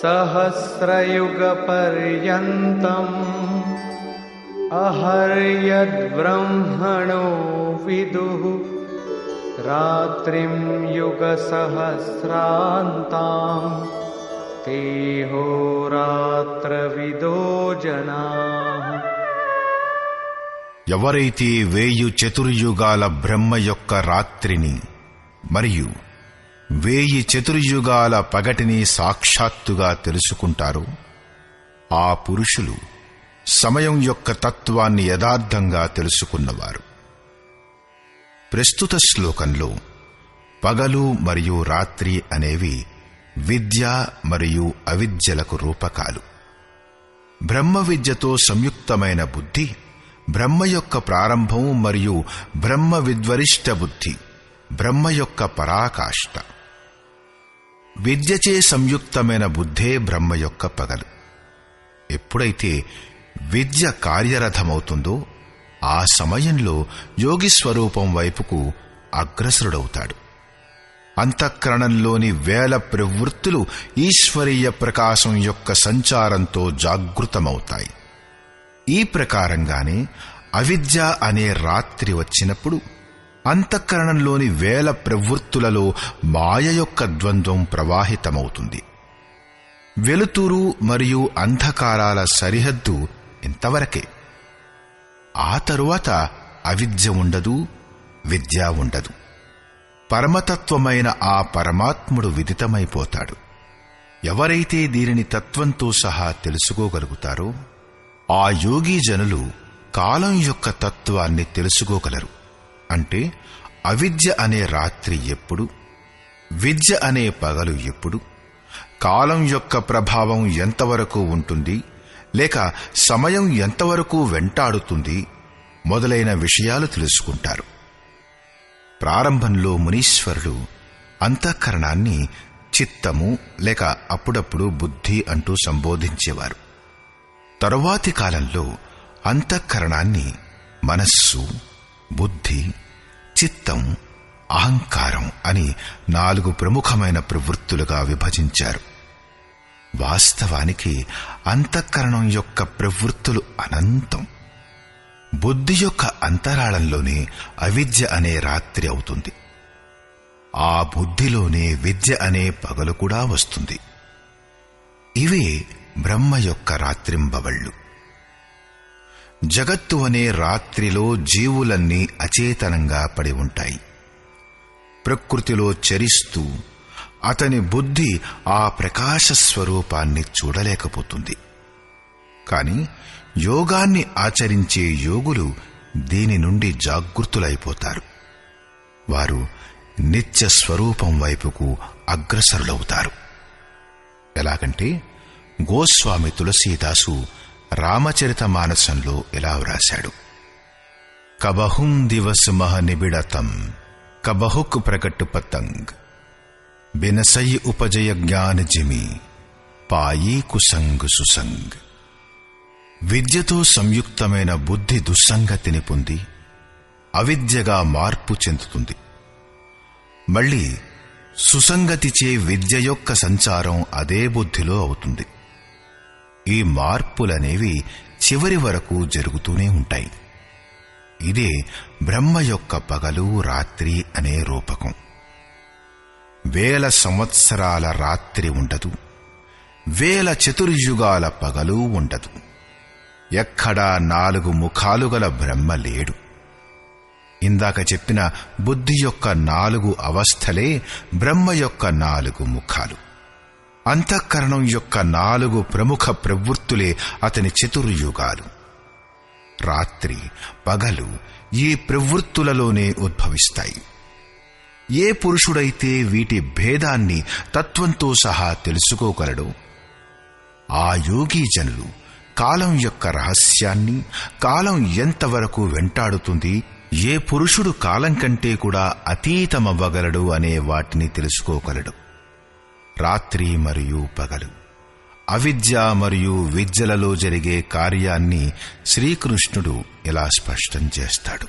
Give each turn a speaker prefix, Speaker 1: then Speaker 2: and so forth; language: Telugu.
Speaker 1: सहस्रयुगपर्यन्तम् अहर्यद्ब्रह्मणो विदुः रात्रिं युगसहस्रान्ताम् तेहोरात्रविदो जनाः
Speaker 2: ఎవరైతే వేయు చతుర్యుగాల బ్రహ్మ యొక్క రాత్రిని మరియు వేయి చతుర్యుగాల పగటిని సాక్షాత్తుగా తెలుసుకుంటారు. ఆ పురుషులు సమయం యొక్క తత్వాన్ని యథార్థంగా తెలుసుకున్నవారు. ప్రస్తుత శ్లోకంలో పగలు మరియు రాత్రి అనేవి విద్య మరియు అవిద్యలకు రూపకాలు. బ్రహ్మ విద్యతో సంయుక్తమైన బుద్ధి బ్రహ్మ యొక్క ప్రారంభం మరియు బ్రహ్మ విద్వరిష్ట బుద్ధి బ్రహ్మ యొక్క పరాకాష్ట. విద్యచే సంయుక్తమైన బుద్ధే బ్రహ్మ యొక్క పగలు. ఎప్పుడైతే విద్య కార్యరథమవుతుందో ఆ సమయంలో యోగి స్వరూపం వైపుకు అగ్రసరుడవుతాడు. అంతఃకరణంలోని వేల ప్రవృత్తులు ఈశ్వరీయ ప్రకాశం యొక్క సంచారంతో జాగృతమవుతాయి. ఈ ప్రకారంగానే అవిద్య అనే రాత్రి వచ్చినప్పుడు అంతఃకరణంలోని వేల ప్రవృత్తులలో మాయ యొక్క ద్వంద్వం ప్రవాహితమవుతుంది. వెలుతురు మరియు అంధకారాల సరిహద్దు ఇంతవరకే. ఆ తరువాత అవిద్య ఉండదు విద్య ఉండదు. పరమతత్వమైన ఆ పరమాత్ముడు విదితమైపోతాడు. ఎవరైతే దీనిని తత్వంతో సహా తెలుసుకోగలుగుతారో ఆ యోగీ జనులు కాలం యొక్క తత్వాన్ని తెలుసుకోగలరు. అంటే అవిద్య అనే రాత్రి ఎప్పుడు విద్య అనే పగలు ఎప్పుడు కాలం యొక్క ప్రభావం ఎంతవరకు ఉంటుంది లేక సమయం ఎంతవరకు వెంటాడుతుంది మొదలైన విషయాలు తెలుసుకుంటారు. ప్రారంభంలో మునీశ్వరుడు అంతఃకరణాన్ని చిత్తము లేక అప్పుడప్పుడు బుద్ధి అంటూ సంబోధించేవారు. తరువాతి కాలంలో అంతఃకరణాన్ని మనస్సు బుద్ధి చిత్తం అహంకారం అని నాలుగు ప్రముఖమైన ప్రవృత్తులుగా విభజించారు. వాస్తవానికి అంతఃకరణం యొక్క ప్రవృత్తులు అనంతం. బుద్ధి యొక్క అంతరాళంలోనే అవిద్య అనే రాత్రి అవుతుంది. ఆ బుద్ధిలోనే విద్య అనే పగలు కూడా వస్తుంది. ఇవే బ్రహ్మ యొక్క రాత్రింబవళ్ళు. జగత్తు అనే రాత్రిలో జీవులన్నీ అచేతనంగా పడి ఉంటాయి. ప్రకృతిలో చరిస్తూ అతని బుద్ధి ఆ ప్రకాశ స్వరూపాన్ని చూడలేకపోతుంది. కాని యోగాన్ని ఆచరించే యోగులు దీని నుండి జాగృతులైపోతారు. వారు నిత్య స్వరూపం వైపుకు అగ్రసరులవుతారు. ఎలాగంటే గోస్వామి తులసీదాసు రామచరిత మానసంలో ఇలా వ్రాశాడు కబహుం దివస్ మహ నిబిడతం కబహుక్ ప్రకట్టు పతంగ్ బినసై ఉపజయ జ్ఞాన జిమి పాయీ కుసంగ్ సుసంగ్. విద్యతో సంయుక్తమైన బుద్ధి దుస్సంగతిని పొంది అవిద్యగా మార్పు చెందుతుంది. మళ్ళీ సుసంగతిచే విద్య యొక్క సంచారం అదే బుద్ధిలో అవుతుంది. ఈ మార్పులనేవి చివరి వరకు జరుగుతూనే ఉంటాయి. ఇదే బ్రహ్మ యొక్క పగలు రాత్రి అనే రూపకం. వేల సంవత్సరాల రాత్రి ఉండదు. వేల చతుర్యుగాల పగలు ఉండదు. ఎక్కడా నాలుగు ముఖాలు గల బ్రహ్మ లేడు. ఇందాక చెప్పిన బుద్ధి యొక్క నాలుగు అవస్థలే బ్రహ్మ యొక్క నాలుగు ముఖాలు. అంతఃకరణం యొక్క నాలుగు ప్రముఖ ప్రవృత్తులే అతని చతుర్యుగాలు. రాత్రి పగలు ఈ ప్రవృత్తులలోనే ఉద్భవిస్తాయి. ఏ పురుషుడైతే వీటి భేదాన్ని తత్వంతో సహా తెలుసుకోగలడో ఆ యోగి జనులు కాలం యొక్క రహస్యాన్ని కాలం ఎంతవరకు వెంటాడుతుంది ఏ పురుషుడు కాలం కంటే కూడా అతీతమవ్వగలడు అనే వాటిని తెలుసుకోగలడు. రాత్రి మరియు పగలు. అవిద్య మరియు విద్యలలో జరిగే కార్యాన్ని శ్రీకృష్ణుడు ఇలా స్పష్టం చేస్తాడు.